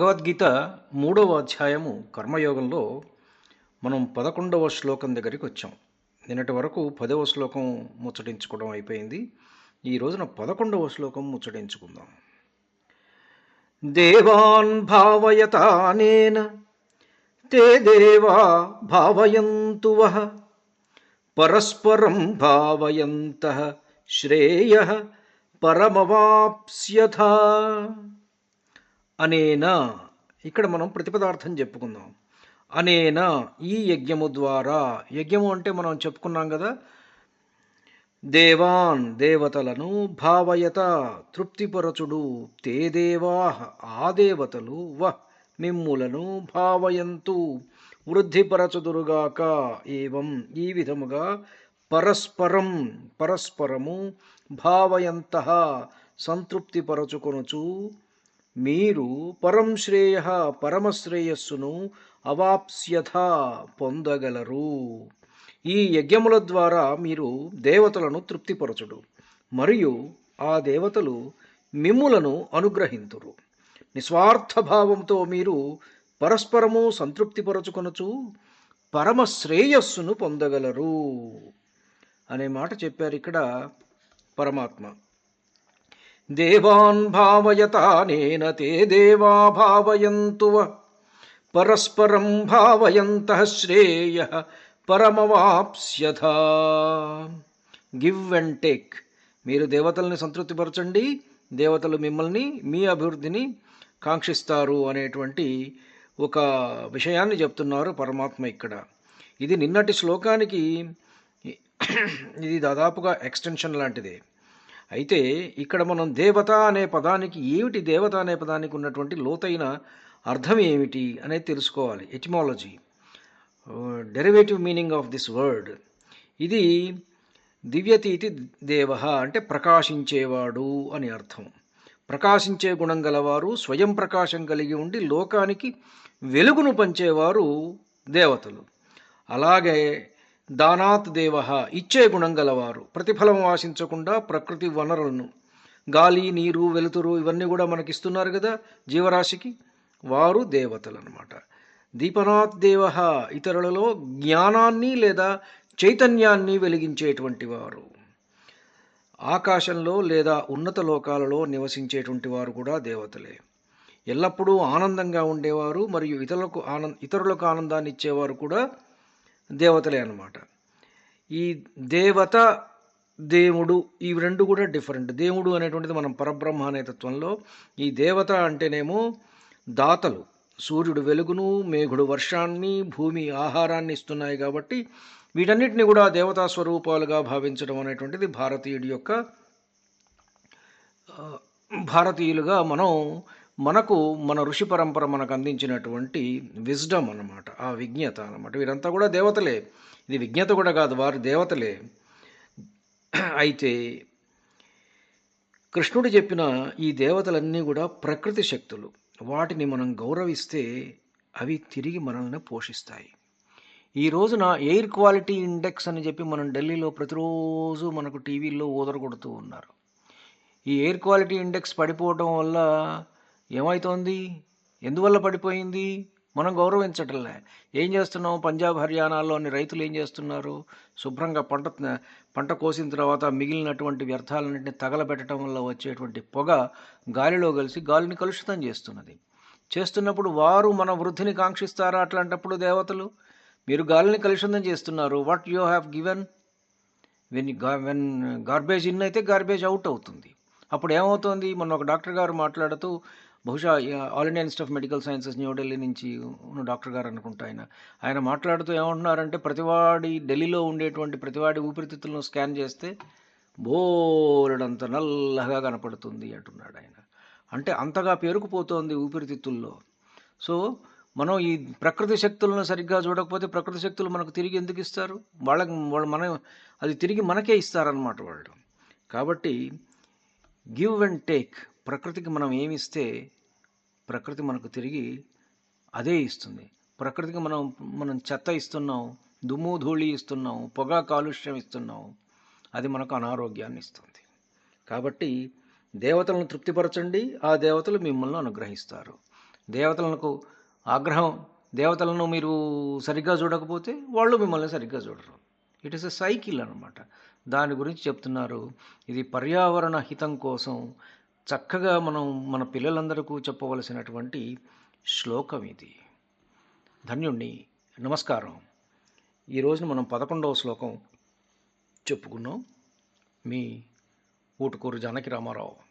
భగవద్గీత మూడవ అధ్యాయము కర్మయోగంలో మనం పదకొండవ శ్లోకం దగ్గరికి వచ్చాం. నిన్నటి వరకు పదవ శ్లోకం ముచ్చటించుకోవడం అయిపోయింది. ఈ రోజున పదకొండవ శ్లోకం ముచ్చటించుకుందాం. దేవాన్ భావయతానేన తే దేవా భావయంతు పరస్పరం భావయంత శ్రేయ పరమవాప్స్యథ. అనేనా ఇక్కడ మనం ప్రతిపదార్థం చెప్పుకుందాం. అనేనా ఈ యజ్ఞము ద్వారా. యజ్ఞము అంటే మనం చెప్పుకున్నాం కదా దేవాన్ దేవతలను భావయత తృప్తిపరచుడు తే దేవా ఆ దేవతలు వ మిమ్ములను భావయంతు వృద్ధిపరచుదురుగాక. ఏవం ఈ విధముగా పరస్పరం పరస్పరము భావయంత సంతృప్తిపరచుకొనుచు మీరు పరం శ్రేయ పరమశ్రేయస్సును అవాప్స్యథ పొందగలరు. ఈ యజ్ఞముల ద్వారా మీరు దేవతలను తృప్తిపరచుడు మరియు ఆ దేవతలు మిమ్ములను అనుగ్రహింతురు. నిస్వార్థ భావంతో మీరు పరస్పరము సంతృప్తిపరచుకొనచు పరమ శ్రేయస్సును పొందగలరు. అనే మాట చెప్పారు ఇక్కడ పరమాత్మ. దేవాన్ భావయతానేన తే దేవా భావయంతు పరస్పరం భావయంత శ్రేయ పరమవాప్స్యథ. Give and take. మీరు దేవతల్ని సంతృప్తిపరచండి దేవతలు మిమ్మల్ని మీ అభివృద్ధిని కాంక్షిస్తారు అనేటువంటి ఒక విషయాన్ని చెప్తున్నారు పరమాత్మ ఇక్కడ. ఇది నిన్నటి శ్లోకానికి ఇది దాదాపుగా ఎక్స్టెన్షన్ లాంటిదే. అయితే ఇక్కడ మనం దేవత అనే పదానికి ఏమిటి దేవత అనే పదానికి ఉన్నటువంటి లోతైన అర్థం ఏమిటి అనేది తెలుసుకోవాలి. Etymology derivative meaning of this word ఇది దివ్యతీతి దేవ అంటే ప్రకాశించేవాడు అని అర్థం. ప్రకాశించే గుణం గలవారు స్వయం ప్రకాశం కలిగి ఉండి లోకానికి వెలుగును పంచేవారు దేవతలు. అలాగే దానాత్ దేవ ఇచ్చే గుణం గలవారు. ప్రతిఫలం ఆశించకుండా ప్రకృతి వనరులను గాలి నీరు వెలుతురు ఇవన్నీ కూడా మనకి ఇస్తున్నారు కదా జీవరాశికి. వారు దేవతలు అనమాట దీపనాథ్ దేవ ఇతరులలో జ్ఞానాన్ని లేదా చైతన్యాన్ని వెలిగించేటువంటి వారు. ఆకాశంలో లేదా ఉన్నత లోకాలలో నివసించేటువంటి వారు కూడా దేవతలే. ఎల్లప్పుడూ ఆనందంగా ఉండేవారు మరియు ఇతరులకు ఆనంద ఇతరులకు ఆనందాన్ని ఇచ్చేవారు కూడా దేవతలే అనమాట ఈ దేవత దేవుడు ఈ రెండు కూడా డిఫరెంట్. దేవుడు అనేటువంటిది మనం పరబ్రహ్మ అనే తత్వంలో ఈ దేవత అంటేనేమో దాతలు. సూర్యుడు వెలుగును మేఘుడు వర్షాన్ని భూమి ఆహారాన్ని ఇస్తున్నాయి కాబట్టి వీటన్నిటిని కూడా దేవతా స్వరూపాలుగా భావించడం అనేటువంటిది భారతీయుడి యొక్క భారతీయులుగా మనం మనకు మన ఋషి పరంపర మనకు అందించినటువంటి విజ్డమ్ అన్నమాట ఆ విజ్ఞత అన్నమాట. వీరంతా కూడా దేవతలే. ఇది విజ్ఞత కూడా కాదు వారు దేవతలే. అయితే కృష్ణుడు చెప్పిన ఈ దేవతలన్నీ కూడా ప్రకృతి శక్తులు. వాటిని మనం గౌరవిస్తే అవి తిరిగి మనల్ని పోషిస్తాయి. ఈ రోజున ఎయిర్ క్వాలిటీ ఇండెక్స్ అని చెప్పి మనం ఢిల్లీలో ప్రతిరోజు మనకు టీవీల్లో ఊదరగొడుతూ ఉన్నారు. ఈ ఎయిర్ క్వాలిటీ ఇండెక్స్ పడిపోవడం వల్ల ఏమవుతోంది ఎందువల్ల పడిపోయింది? మనం గౌరవించటంలే. ఏం చేస్తున్నాం పంజాబ్ హర్యానాలోని రైతులు ఏం చేస్తున్నారు? శుభ్రంగా పంట పంట కోసిన తర్వాత మిగిలినటువంటి వ్యర్థాలన్నింటినీ తగలబెట్టడం వల్ల వచ్చేటువంటి పొగ గాలిలో కలిసి గాలిని కలుషితం చేస్తున్నది. చేస్తున్నప్పుడు వారు మన వృద్ధిని కాంక్షిస్తారా అట్లాంటప్పుడు దేవతలు? మీరు గాలిని కలుషితం చేస్తున్నారు. What you have given when when garbage in అయితే గార్బేజ్ అవుట్ అవుతుంది. అప్పుడు ఏమవుతుంది మొన్న ఒక డాక్టర్ గారు మాట్లాడుతూ బహుశా all India Institute of Medical Sciences New Delhi నుంచి ఉన్న డాక్టర్ గారు అనుకుంటా ఆయన. ఆయన మాట్లాడుతూ ఏమంటున్నారంటే ప్రతివాడి ఢిల్లీలో ఉండేటువంటి ప్రతివాడి ఊపిరితిత్తులను స్కాన్ చేస్తే బోలెడంత నల్లగా కనపడుతుంది అంటున్నాడు ఆయన. అంటే అంతగా పేరుకుపోతోంది ఊపిరితిత్తుల్లో. సో మనం ఈ ప్రకృతి శక్తులను సరిగ్గా చూడకపోతే ప్రకృతి శక్తులు మనకు తిరిగి ఎందుకు ఇస్తారు? వాళ్ళకి వాళ్ళు మన అది తిరిగి మనకే ఇస్తారనమాట వాళ్ళు. కాబట్టి గివ్ అండ్ టేక్. ప్రకృతికి మనం ఏమి ఇస్తే ప్రకృతి మనకు తిరిగి అదే ఇస్తుంది. ప్రకృతికి మనం మనం చెత్త ఇస్తున్నాం దుమ్ము ధూళి ఇస్తున్నాం పొగ కాలుష్యం ఇస్తున్నాం అది మనకు అనారోగ్యాన్ని ఇస్తుంది. కాబట్టి దేవతలను తృప్తిపరచండి ఆ దేవతలు మిమ్మల్ని అనుగ్రహిస్తారు. దేవతలకు ఆగ్రహం దేవతలను మీరు సరిగ్గా చూడకపోతే వాళ్ళు మిమ్మల్ని సరిగ్గా చూడరు. ఇట్ ఇస్ ఎ సైకిల్ అనమాట దాని గురించి చెప్తున్నారు. ఇది పర్యావరణ హితం కోసం చక్కగా మనం మన పిల్లలందరికీ చెప్పవలసినటువంటి శ్లోకం ఇది. ధన్యుణ్ణి. నమస్కారం. ఈ రోజున మనం పదకొండవ శ్లోకం చెప్పుకున్నాం. మీ ఊటుకూరు జానకి రామారావు.